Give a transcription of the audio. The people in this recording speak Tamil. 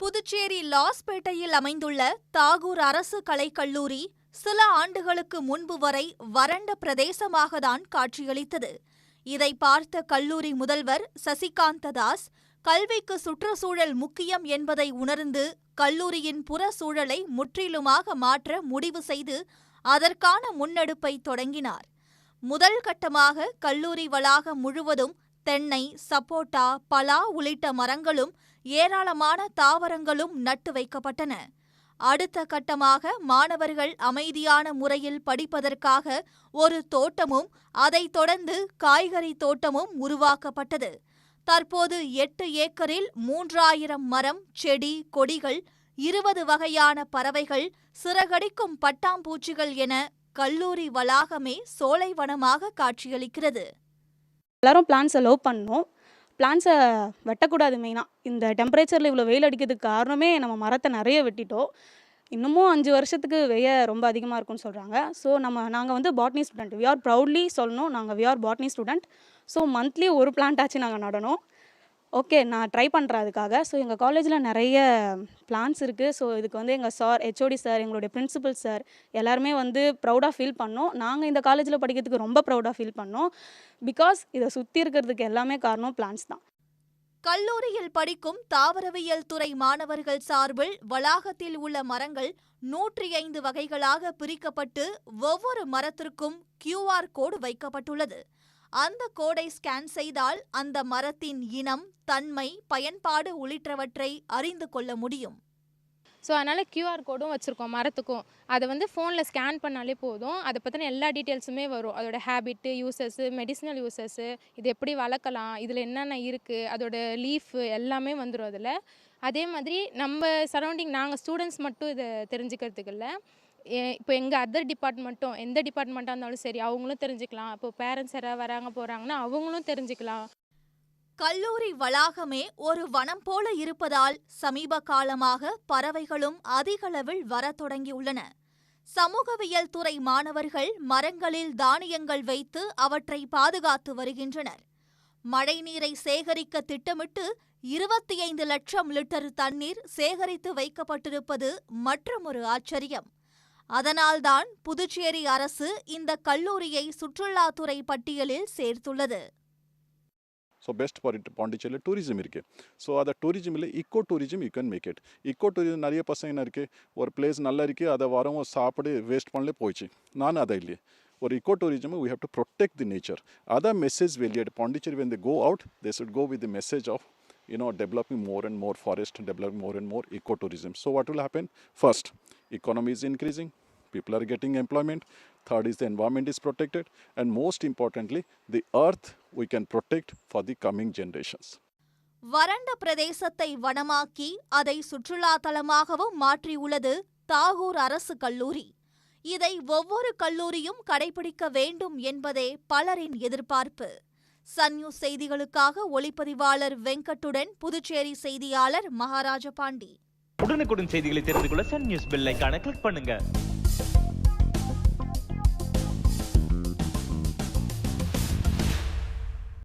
புதுச்சேரி லாஸ்பேட்டையில் அமைந்துள்ள தாகூர் அரசு கலைக்கல்லூரி சில ஆண்டுகளுக்கு முன்பு வரை வறண்ட பிரதேசமாகத்தான் காட்சியளித்தது. இதை பார்த்த கல்லூரி முதல்வர் சசிகாந்த தாஸ் கல்விக்கு சுற்றுச்சூழல் முக்கியம் என்பதை உணர்ந்து கல்லூரியின் புற சூழலை முற்றிலுமாக மாற்ற முடிவு செய்து அதற்கான முன்னெடுப்பை தொடங்கினார். முதல் கட்டமாக கல்லூரி வளாகம் முழுவதும் தென்னை சப்போட்டா பலா உள்ளிட்ட மரங்களும் ஏராளமான தாவரங்களும் நட்டு வைக்கப்பட்டன. அடுத்த கட்டமாக மாணவர்கள் அமைதியான முறையில் படிப்பதற்காக ஒரு தோட்டமும் அதைத் தொடர்ந்து காய்கறி தோட்டமும் உருவாக்கப்பட்டது. தற்போது எட்டு ஏக்கரில் மூன்றாயிரம் மரம் செடி கொடிகள் இருபது வகையான பறவைகள் சிறகடிக்கும் பட்டாம்பூச்சிகள் என கல்லூரி வளாகமே சோலைவனமாக காட்சியளிக்கிறது. எல்லாரும் பிளான்ஸை லவ் பண்ணோம். பிளான்ஸை வெட்டக்கூடாது மெயினாக இந்த டெம்பரேச்சரில் இவ்வளோ வெயில் அடிக்கிறதுக்கு காரணமே நம்ம மரத்தை நிறைய வெட்டிட்டோம். இன்னமும் அஞ்சு வருஷத்துக்கு வெய ரொம்ப அதிகமாக இருக்கும்னு சொல்கிறாங்க ஸோ நம்ம நாங்கள் வந்து botany student we are proudly சொல்லணும் நாங்கள் we are botany student so monthly ஒரு பிளான்ட் ஆச்சு நாங்கள் நடணும் ஓகே நான் ட்ரை பண்ணுறேன் அதுக்காக. ஸோ எங்கள் காலேஜில் நிறைய பிளான்ஸ் இருக்குது ஸோ இதுக்கு வந்து எங்கள் சார் ஹெச்ஓடி சார் எங்களுடைய பிரின்சிபல் சார் எல்லாருமே வந்து ப்ரௌடாக ஃபீல் பண்ணோம். நாங்கள் இந்த காலேஜில் படிக்கிறதுக்கு ரொம்ப ப்ரௌடாக ஃபீல் பண்ணோம். பிகாஸ் இதை சுற்றி இருக்கிறதுக்கு எல்லாமே காரணம் பிளான்ஸ் தான். கல்லூரியில் படிக்கும் தாவரவியல் துறை மாணவர்கள் சார்பில் வளாகத்தில் உள்ள மரங்கள் நூற்றி ஐந்து வகைகளாக பிரிக்கப்பட்டு ஒவ்வொரு மரத்திற்கும் கியூஆர் கோடு வைக்கப்பட்டுள்ளது. அந்த கோடை ஸ்கேன் செய்தால் அந்த மரத்தின் இனம் தன்மை பயன்பாடு உள்ளிட்டவற்றை அறிந்து கொள்ள முடியும். ஸோ அதனால் கியூஆர் கோடும் வச்சுருக்கோம் மரத்துக்கும். அதை வந்து ஃபோனில் ஸ்கேன் பண்ணாலே போதும். அதை பற்றின எல்லா டீட்டெயில்ஸுமே வரும். அதோட ஹேபிட்டு யூசஸ்ஸு மெடிசினல் யூசஸ்ஸு இது எப்படி வளர்க்கலாம் இதில் என்னென்ன இருக்குது அதோட லீஃபு எல்லாமே வந்துடும் அதில். அதே மாதிரி நம்ம சரௌண்டிங் நாங்கள் ஸ்டூடெண்ட்ஸ் மட்டும் இதை தெரிஞ்சுக்கிறதுக்கு இல்லை. இப்போ எங்கள் அதர் டிபார்ட்மெண்ட்டும் எந்த டிபார்ட்மெண்ட்டாக இருந்தாலும் சரி அவங்களும் தெரிஞ்சுக்கலாம். இப்போ பேரண்ட்ஸ் யாராவது வராங்க போகிறாங்கன்னா அவங்களும் தெரிஞ்சுக்கலாம். கல்லூரி வளாகமே ஒரு வனம் போல இருப்பதால் சமீப காலமாக பறவைகளும் அதிகளவில் வரத் தொடங்கியுள்ளன. சமூகவியல் துறை மாணவர்கள் மரங்களில் தானியங்கள் வைத்து அவற்றை பாதுகாத்து வருகின்றனர். மழைநீரை சேகரிக்க திட்டமிட்டு இருபத்தி ஐந்து லட்சம் லிட்டர் தண்ணீர் சேகரித்து வைக்கப்பட்டிருப்பது மற்றொரு ஆச்சரியம். அதனால்தான் புதுச்சேரி அரசு இந்த கல்லூரியை சுற்றுலாத்துறை பட்டியலில் சேர்த்துள்ளது so best for it Pondicherry tourism ಇರಕ್ಕೆ ಸೊ ಅದು ಟೂರಿಸಮ್ ಇಲ್ಲ eco tourism you can make it eco நிறைய பசங்க இருக்குது ஒரு பிளேஸ் நல்லா இருக்கு அதை வரவங்க சாப்பிடு வேஸ்ட் பண்ணலே போயிடுச்சு நான் அதை இல்லையே ஒரு eco tourism we have to protect the nature அதான் message வெளியேட் Pondicherry when the go out they should go with message of you know know, more and more forest forest, more and more eco ecotourism. So what will happen? First economy is increasing. People are getting employment third is the environment is protected and most importantly the earth we can protect for the coming generations. வறண்ட பிரதேசத்தை வனமாக்கி அதை சுற்றுலா தலமாகவும் மாற்றியுள்ளது தாகூர் அரசு கல்லூரி. இதை ஒவ்வொரு கல்லூரியும் கடைபிடிக்க வேண்டும் என்பதே பலரின் எதிர்பார்ப்பு. சன் நியூஸ் செய்திகளுக்காக ஒளிப்பதிவாளர் வெங்கட்டுடன் புதுச்சேரி செய்தியாளர் மகாராஜ பாண்டி உடனுக்குடன் செய்திகளை தெரிந்து கொள்ள சன் நியூஸ் பெல் ஐகானை கிளிக் பண்ணுங்க.